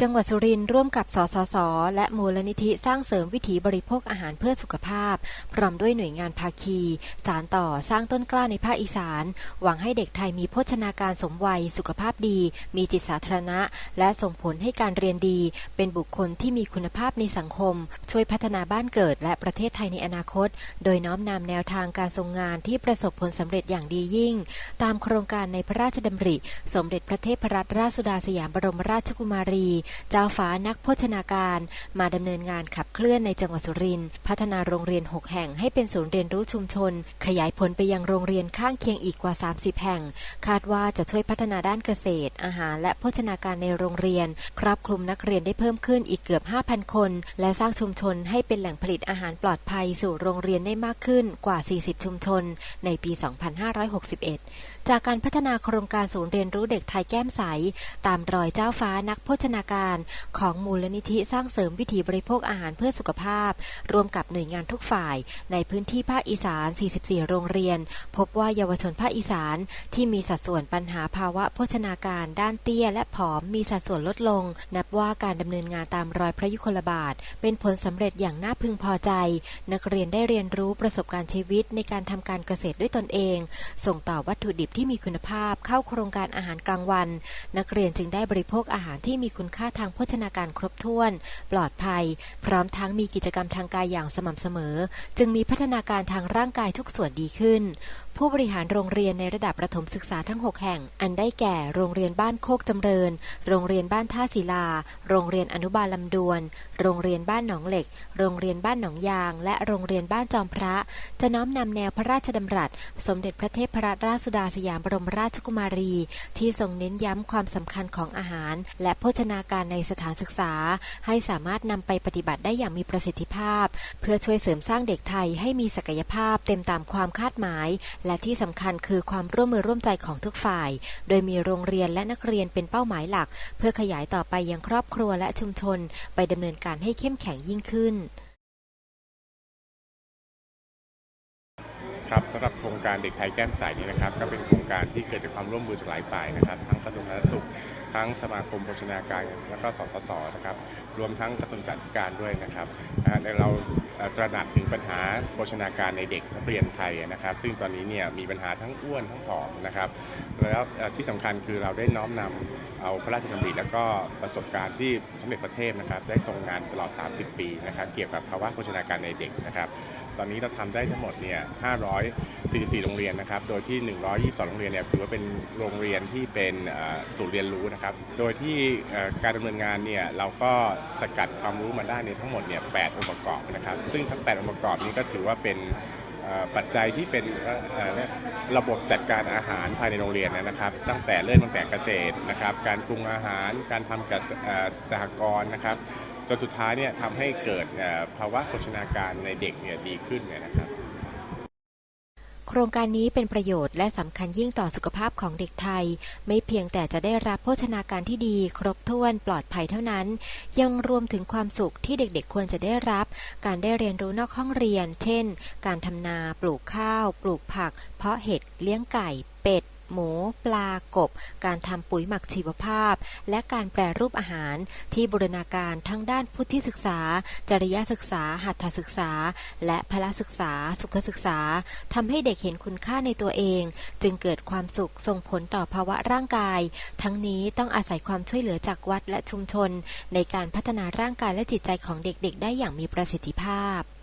จังหวัดสุรินทร์ร่วมกับ สสส และมูลนิธิสร้างเสริมวิถีบริโภคอาหารเพื่อสุขภาพ พร้อมด้วยหน่วยงานภาคี สารต่อสร้างต้นกล้าในภาคอีสาน หวังให้เด็กไทยมีโภชนาการสมวัย สุขภาพดี มีจิตสาธารณะ และส่งผลให้การเรียนดี เป็นบุคคลที่มีคุณภาพในสังคม ช่วยพัฒนาบ้านเกิด และประเทศไทยในอนาคต โดยน้อมนำแนวทางการทรงงานที่ประสบผลสำเร็จอย่างดียิ่ง ตามโครงการในพระราชดำริ สมเด็จพระเทพรัตนราชสุดาสยามบรมราชกุมารีเจ้าฟ้านักโภชนาการ มาดำเนินงานขับเคลื่อนในจังหวัดสุรินทร์พัฒนาโรงเรียน 6 แห่งให้เป็นศูนย์เรียนรู้ชุมชน ขยายผลไปยังโรงเรียนข้างเคียงอีกกว่า 30 แห่ง คาดว่าจะช่วยพัฒนาด้านเกษตร อาหารและโภชนาการในโรงเรียน ครอบคลุมนักเรียนได้เพิ่มขึ้นอีกเกือบ 5,000 คน และสร้างชุมชนให้เป็นแหล่งผลิตอาหารปลอดภัยสู่โรงเรียนได้มากขึ้นกว่า 40 ชุมชน ในปี 2561 จากการพัฒนาโครงการศูนย์เรียนรู้เด็กไทยแก้มใส ตามรอยเจ้าฟ้านักโภชนาการของมูลนิธิสร้างเสริมวิถีบริโภคอาหารเพื่อสุขภาพร่วมกับหน่วยงานทุกฝ่าย ในพื้นที่ภาคอีสาน 44 โรงเรียน พบว่าเยาวชนภาคอีสานที่มีสัดส่วนปัญหาภาวะโภชนาการ ด้านเตี้ย และผอมมีสัดส่วนลดลง นับว่าการดำเนินงานตามรอยพระยุคลบาท เป็นผลสำเร็จอย่างน่าพึงพอใจ นักเรียนได้เรียนรู้ประสบการณ์ชีวิตในการทำการเกษตรด้วยตนเอง ส่งต่อวัตถุดิบที่มีคุณภาพเข้าโครงการอาหารกลางวัน นักเรียนจึงได้บริโภคอาหารที่มีคุณค่าทางโภชนาการครบถ้วน ปลอดภัย พร้อมทั้งมีกิจกรรมทางกายอย่างสม่ำเสมอ จึงมีพัฒนาการทางร่างกายทุกส่วนดีขึ้น ผู้บริหารโรงเรียนในระดับประถมศึกษาทั้ง 6 แห่ง อันได้แก่โรงเรียนบ้านโคกจำเริญ โรงเรียนบ้านท่าศิลา โรงเรียนอนุบาลลำดวน โรงเรียนบ้านหนองเหล็ก โรงเรียนบ้านหนองยาง และโรงเรียนบ้านจอมพระ จะน้อมนำแนวพระราชดำรัส สมเด็จพระเทพรัตนราชสุดาสยามบรมราชกุมารี ที่ทรงเน้นย้ำความสำคัญของอาหาร และโภชนาการในสถานศึกษา ให้สามารถนำไปปฏิบัติได้อย่างมีประสิทธิภาพ เพื่อช่วยเสริมสร้างเด็กไทยให้มีศักยภาพเต็มตามความคาดหมาย และที่สำคัญคือความร่วมมือร่วมใจของทุกฝ่าย โดยมีโรงเรียนและนักเรียนเป็นเป้าหมายหลัก เพื่อขยายต่อไปยังครอบครัวและชุมชน ไปดำเนินการให้เข้มแข็งยิ่งขึ้นครับสำหรับโครงการเด็กไทยแก้มใสนี้นะครับ ก็เป็นโครงการที่เกิดจากความร่วมมือจากหลายฝ่ายนะครับ ทั้งกระทรวงสาธารณสุข ทั้งสมาคมโภชนาการแล้วก็สสสนะครับรวมทั้งกระทรวงศึกษาธิการด้วยนะครับในเราตระหนักถึงปัญหาโภชนาการในเด็กนักเรียนไทยนะครับ ซึ่งตอนนี้เนี่ยมีปัญหาทั้งอ้วนทั้งผอมนะครับแล้วที่สำคัญคือเราได้น้อมนำเอาพระราชดำริแล้วก็ประสบการณ์ที่สมเด็จพระเทพนะครับได้ทรงงานตลอด 30 ปีนะครับเกี่ยวกับภาวะโภชนาการในเด็กนะครับ ตอนนี้เราทำได้ทั้งหมดเนี่ย 544 โรงเรียนนะครับ โดยที่ 122 โรงเรียนเนี่ยถือว่าเป็นโรงเรียนที่เป็นเอ่อศูนย์เรียนรู้นะครับ โดยที่การดำเนินงานเนี่ยเราก็สกัดความรู้มาได้ในทั้งหมดเนี่ย 8 องค์ประกอบนะครับ ซึ่งทั้ง 8 องค์ประกอบนี้ก็ถือว่าเป็นปัจจัยที่เป็นระบบจัดการอาหารภายในโรงเรียนนะครับ ตั้งแต่เริ่มตั้งแต่เกษตรนะครับ การปรุงอาหาร การทำกับเอ่อสหกรณ์นะครับ จนสุดท้ายเนี่ยทำให้เกิดภาวะโภชนาการในเด็กเนี่ยดีขึ้นเนี่ยนะครับ โครงการนี้เป็นประโยชน์และสำคัญยิ่งต่อสุขภาพของเด็กไทย ไม่เพียงแต่จะได้รับโภชนาการที่ดี ครบถ้วนปลอดภัยเท่านั้น ยังรวมถึงความสุขที่เด็กๆ ควรจะได้รับ การได้เรียนรู้นอกห้องเรียน เช่น การทำนา ปลูกข้าว ปลูกผัก เพาะเห็ดเลี้ยงไก่ เป็ด หมู ปลากบ การทำปุ๋ยหมักชีวภาพ และการแปรรูปอาหารที่บูรณาการทั้งด้านพุทธิศึกษา จริยศึกษา หัตถศึกษา และพละศึกษา สุขศึกษาทำให้เด็กเห็นคุณค่าในตัวเอง จึงเกิดความสุขส่งผลต่อภาวะร่างกาย ทั้งนี้ต้องอาศัยความช่วยเหลือจากวัดและชุมชน ในการพัฒนาร่างกายและจิตใจของเด็กๆ ได้อย่างมีประสิทธิภาพ